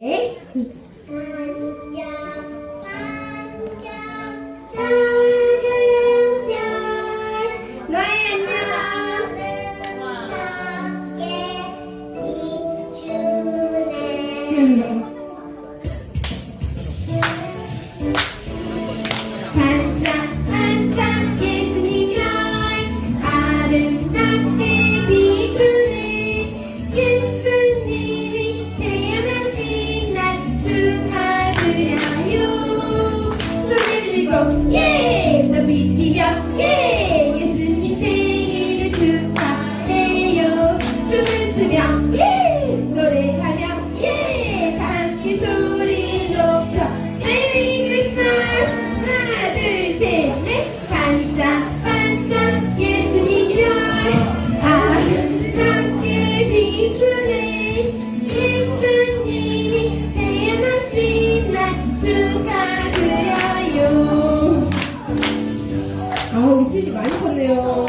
Ei? yeah! 많이 컸네요.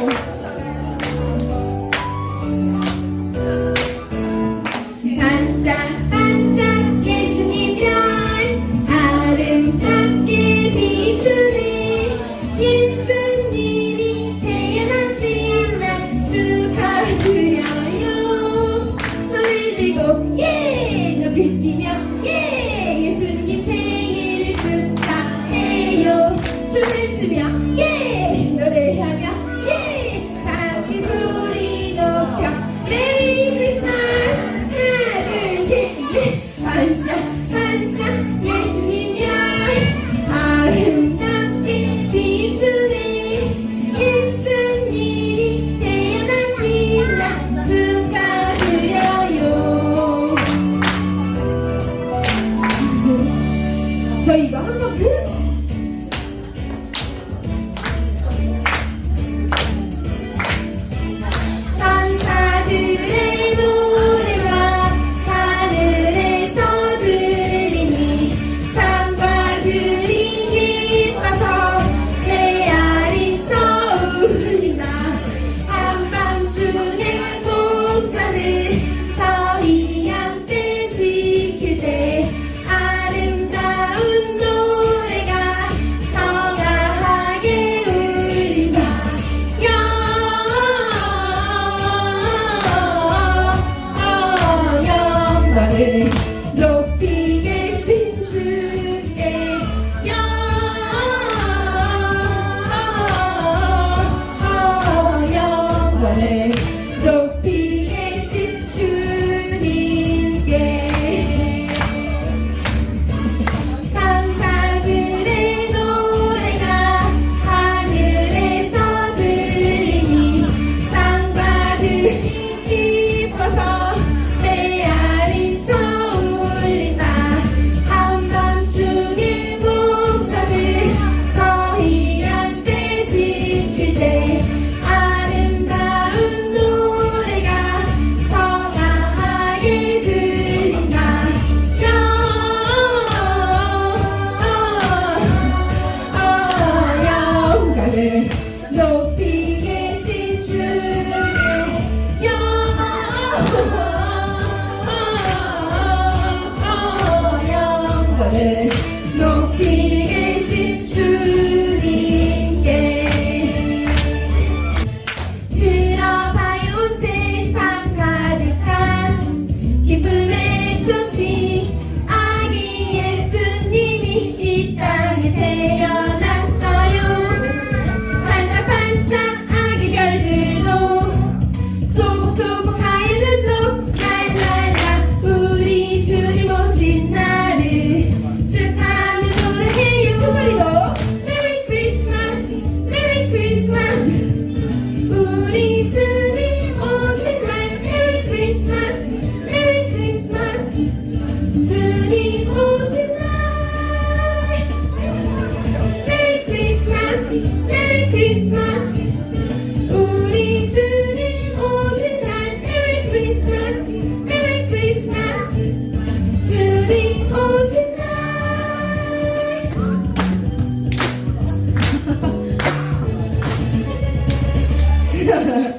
呵呵呵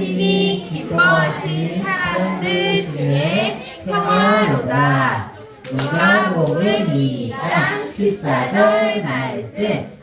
하나님이 기뻐하신 사람들 중에 평화로다. 누가복음 2장 14절 말씀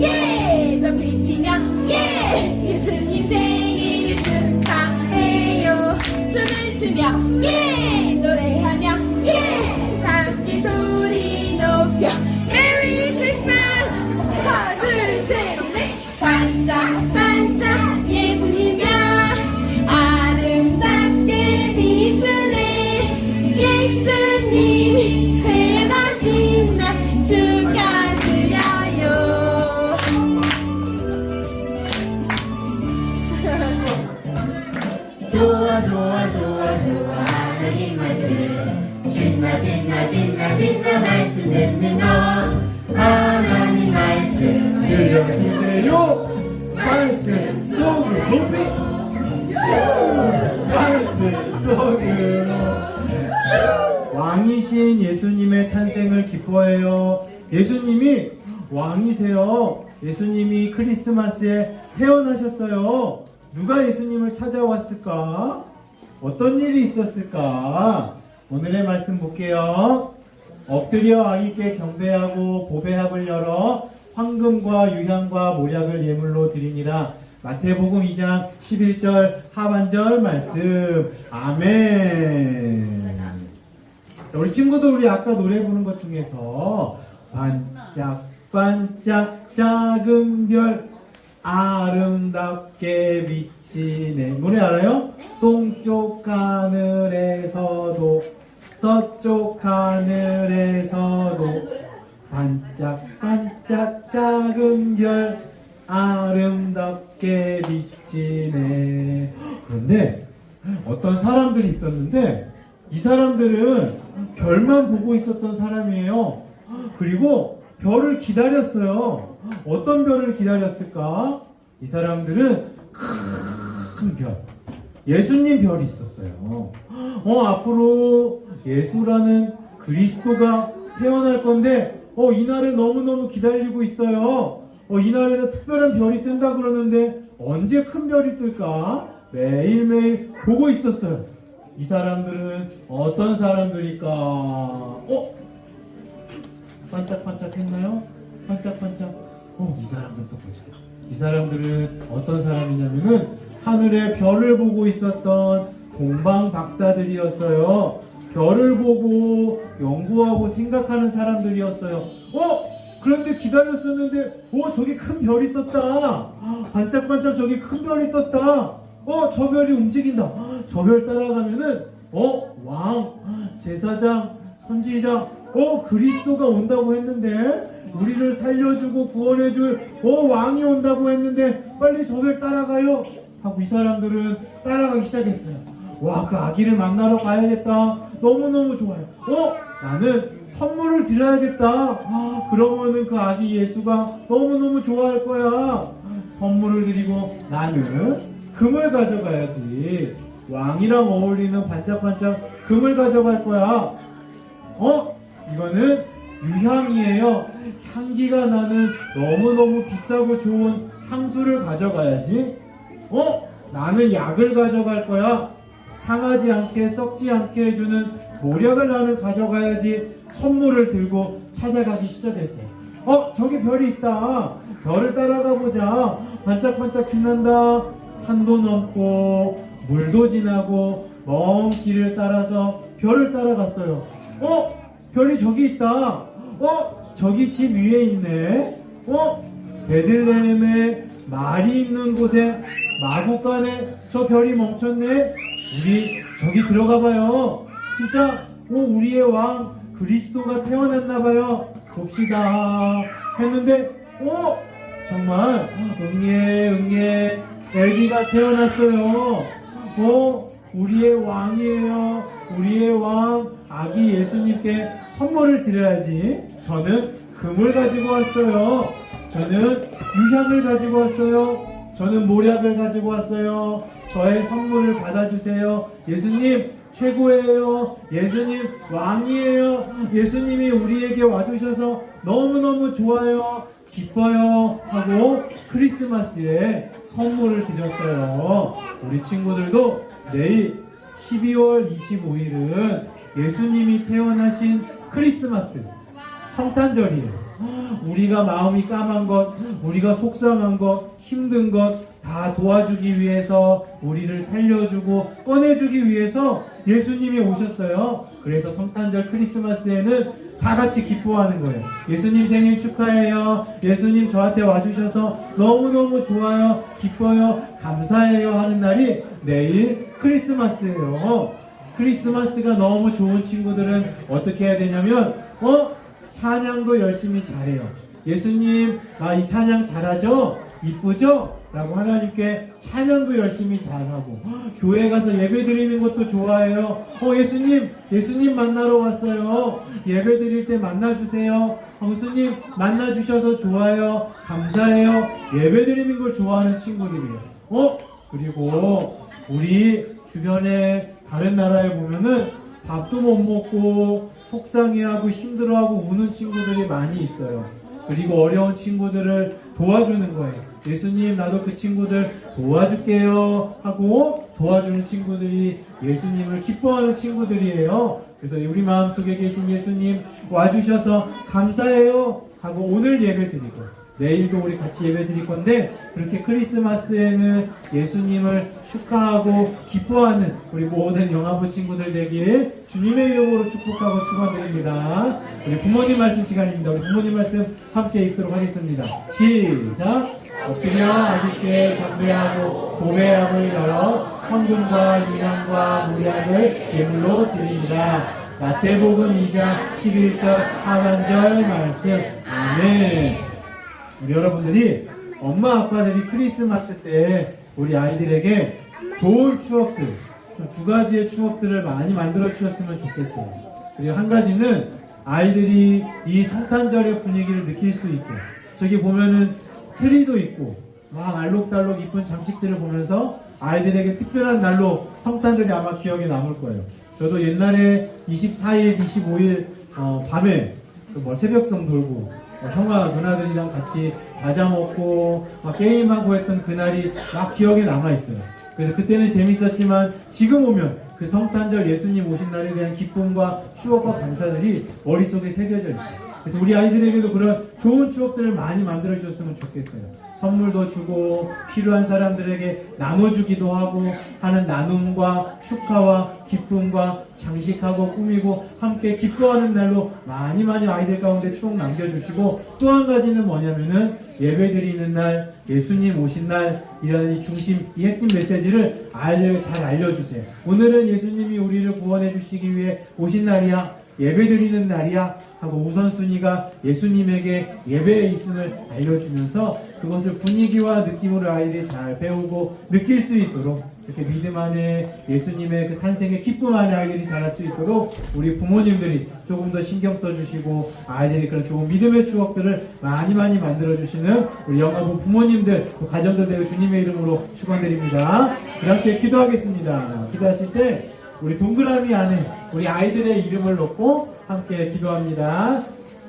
예 높이 뛰며 예 예수님 생일을 축하해요. 춤을 추며 예 좋아 좋아 좋아 좋아 하나님 말씀 신나 신나 신나 신나 말씀 듣는 거 하나님 말씀 들려주세요. 말씀 속으로! 말씀 속으로 슈! 왕이신 예수님의 탄생을 기뻐해요. 예수님이 왕이세요. 예수님이 크리스마스에 태어나셨어요. 누가 예수님을 찾아왔을까? 어떤 일이 있었을까? 오늘의 말씀 볼게요. 엎드려 아기께 경배하고 보배합을 열어 황금과 유향과 모략을 예물로 드리니라. 마태복음 2장 11절 하반절 말씀. 아멘. 자, 우리 친구들 우리 아까 노래 부른 것 중에서 반짝 반짝 작은 별 아름답게 비치네. 노래 알아요? 동쪽 하늘에서도 서쪽 하늘에서도 반짝반짝 작은 별 아름답게 비치네. 그런데 어떤 사람들이 있었는데 이 사람들은 별만 보고 있었던 사람이에요. 그리고 별을 기다렸어요 어떤 별을 기다렸을까? 이 사람들은 큰 별, 예수님 별이 있었어요. 어, 앞으로 예수라는 그리스도가 태어날 건데, 어, 이날을 너무너무 기다리고 있어요. 어, 이날에는 특별한 별이 뜬다 그러는데, 언제 큰 별이 뜰까? 매일매일 보고 있었어요. 이 사람들은 어떤 사람들일까? 어? 반짝반짝 했나요? 반짝반짝. 어, 이 사람들도 보자. 이 사람들은 어떤 사람이냐면은 하늘의 별을 보고 있었던 동방 박사들이었어요. 별을 보고 연구하고 생각하는 사람들이었어요. 어? 그런데 기다렸었는데, 어, 저기 큰 별이 떴다. 반짝반짝 저기 큰 별이 떴다. 어, 저 별이 움직인다. 저 별 따라가면은, 어, 왕, 제사장, 선지자, 어, 그리스도가 온다고 했는데, 우리를 살려주고 구원해줄, 어, 왕이 온다고 했는데, 빨리 저별 따라가요. 하고 이 사람들은 따라가기 시작했어요. 와, 그 아기를 만나러 가야겠다. 너무너무 좋아요. 어, 나는 선물을 드려야겠다. 아, 그러면은 그 아기 예수가 너무너무 좋아할 거야. 선물을 드리고 나는 금을 가져가야지. 왕이랑 어울리는 반짝반짝 금을 가져갈 거야. 어? 이거는 유향이에요. 향기가 나는 너무너무 비싸고 좋은 향수를 가져가야지. 어? 나는 약을 가져갈 거야. 상하지 않게 썩지 않게 해주는 도약을 나는 가져가야지 선물을 들고 찾아가기 시작했어요. 어, 저기 별이 있다. 별을 따라가 보자. 반짝반짝 빛난다. 산도 넘고 물도 지나고 먼 길을 따라서 별을 따라갔어요. 어, 별이 저기 있다. 어, 저기 집 위에 있네. 어, 베들레헴에 말이 있는 곳에 마구간에 저 별이 멈췄네. 우리 저기 들어가 봐요. 진짜 어, 우리의 왕 그리스도가 태어났나 봐요. 봅시다. 했는데 어 정말 응예 응예 아기가 태어났어요. 어 우리의 왕이에요. 우리의 왕 아기 예수님께 선물을 드려야지. 저는 금을 가지고 왔어요. 저는 유향을 가지고 왔어요. 저는 모략을 가지고 왔어요. 저의 선물을 받아주세요. 예수님 최고예요. 예수님 왕이에요. 예수님이 우리에게 와주셔서 너무너무 좋아요. 기뻐요. 하고 크리스마스에 선물을 드렸어요. 우리 친구들도 내일 12월 25일은 예수님이 태어나신 크리스마스 성탄절이에요. 우리가 마음이 까만 것, 우리가 속상한 것, 힘든 것 다 도와주기 위해서 우리를 살려주고 꺼내주기 위해서 예수님이 오셨어요. 그래서 성탄절 크리스마스에는 다 같이 기뻐하는 거예요. 예수님 생일 축하해요. 예수님 저한테 와주셔서 너무너무 좋아요. 기뻐요. 감사해요. 하는 날이 내일 크리스마스예요. 크리스마스가 너무 좋은 친구들은 어떻게 해야 되냐면, 어? 찬양도 열심히 잘해요. 예수님, 나이 찬양 잘하죠? 이쁘죠? 라고 하나님께 찬양도 열심히 잘하고, 헉, 교회 가서 예배 드리는 것도 좋아해요. 어, 예수님, 예수님 만나러 왔어요. 예배 드릴 때 만나 주세요. 어, 예수님, 만나 주셔서 좋아요. 감사해요. 예배 드리는 걸 좋아하는 친구들이에요. 어? 그리고 우리 주변에 다른 나라에 보면은 밥도 못 먹고 속상해하고 힘들어하고 우는 친구들이 많이 있어요. 그리고 어려운 친구들을 도와주는 거예요. 예수님, 나도 그 친구들 도와줄게요. 하고 도와주는 친구들이 예수님을 기뻐하는 친구들이에요. 그래서 우리 마음속에 계신 예수님 와주셔서 감사해요. 하고 오늘 예배 드리고 내일도 우리 같이 예배 드릴 건데 그렇게 크리스마스에는 예수님을 축하하고 기뻐하는 우리 모든 영화부 친구들 되길 주님의 이름으로 축복하고 축원드립니다. 우리 부모님 말씀 시간입니다. 우리 부모님 말씀 함께 읽도록 하겠습니다. 시작. 엎드려 아기께 경배하고 고배함을 열어 헌금과 유향과 무약을 예물로 드립니다. 마태복음 2장 11절 하반절 말씀 아멘. 우리 여러분들이 엄마 아빠들이 크리스마스 때 우리 아이들에게 좋은 추억들 좀두 가지의 추억들을 많이 만들어 주셨으면 좋겠어요. 그리고 한 가지는 아이들이 이 성탄절의 분위기를 느낄 수 있게 저기 보면은 트리도 있고 막 알록달록 이쁜 장식들을 보면서 아이들에게 특별한 날로 성탄절이 아마 기억에 남을 거예요. 저도 옛날에 24일, 25일 어, 밤에 그 뭐 새벽성 돌고 어, 형아 누나들이랑 같이 과자 먹고 막 게임하고 했던 그날이 막 기억에 남아 있어요. 그래서 그때는 재밌었지만 지금 오면 그 성탄절 예수님 오신 날에 대한 기쁨과 추억과 감사들이 머릿속에 새겨져 있어요. 그래서 우리 아이들에게도 그런 좋은 추억들을 많이 만들어 주셨으면 좋겠어요. 선물도 주고 필요한 사람들에게 나눠주기도 하고 하는 나눔과 축하와 기쁨과 장식하고 꾸미고 함께 기뻐하는 날로 많이 많이 아이들 가운데 추억 남겨주시고 또 한 가지는 뭐냐면은 예배 드리는 날 예수님 오신 날 이런 이 중심 이 핵심 메시지를 아이들 잘 알려주세요. 오늘은 예수님이 우리를 구원해 주시기 위해 오신 날이야 예배드리는 날이야 하고 우선순위가 예수님에게 예배에 있음을 알려주면서 그것을 분위기와 느낌으로 아이들이 잘 배우고 느낄 수 있도록 이렇게 믿음 안에 예수님의 그 탄생의 기쁨 안에 아이들이 자랄 수 있도록 우리 부모님들이 조금 더 신경 써주시고 아이들이 그런 좋은 믿음의 추억들을 많이 많이 만들어주시는 우리 영화부 부모님들 또 가정들 되고 주님의 이름으로 축원드립니다. 이렇게 기도하겠습니다. 기도하실 때 우리 동그라미 안에 우리 아이들의 이름을 넣고 함께 기도합니다.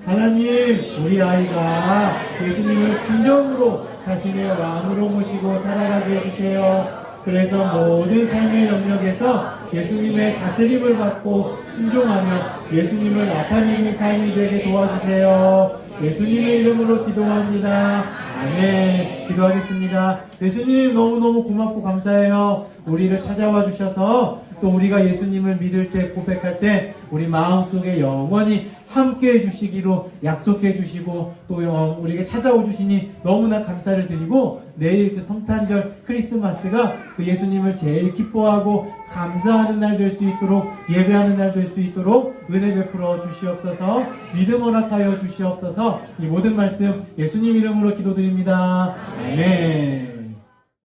하나님, 우리 아이가 예수님을 진정으로 자신의 왕으로 모시고 살아가게 해주세요. 그래서 모든 삶의 영역에서 예수님의 다스림을 받고 순종하며 예수님을 나타내는 삶이 되게 도와주세요. 예수님의 이름으로 기도합니다. 아멘. 기도하겠습니다. 예수님 너무너무 고맙고 감사해요. 우리를 찾아와 주셔서 또 우리가 예수님을 믿을 때 고백할 때 우리 마음속에 영원히 함께 해주시기로 약속해 주시고 또 영- 우리에게 찾아오 주시니 너무나 감사를 드리고 내일 그 성탄절 크리스마스가 그 예수님을 제일 기뻐하고 감사하는 날 될 수 있도록 예배하는 날 될 수 있도록 은혜 베풀어 주시옵소서 믿음 허락하여 주시옵소서. 이 모든 말씀 예수님 이름으로 기도드립니다. 아멘